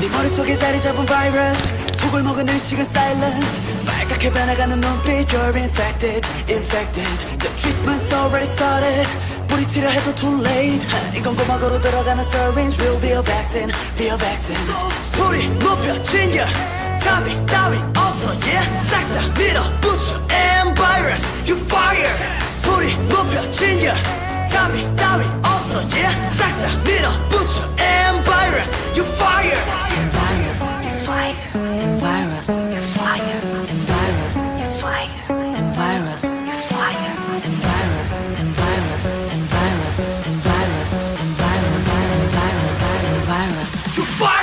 네 머릿속에 자리 잡은 바이러스 속을 먹은 의식은 silence 빨갛게 변해가는 눈빛 You're infected, infected The treatment's already started 뿌리치려 해도 too late 이건 고막으로 들어가는 syringe Will be a vaccine, be a vaccine 소리 높여 진열 답이 따위 없어 yeah 싹다 밀어붙여 And virus, you fire 소리 높여 진열 답이 따위 없어 yeah 싹다 밀어붙여 You fire!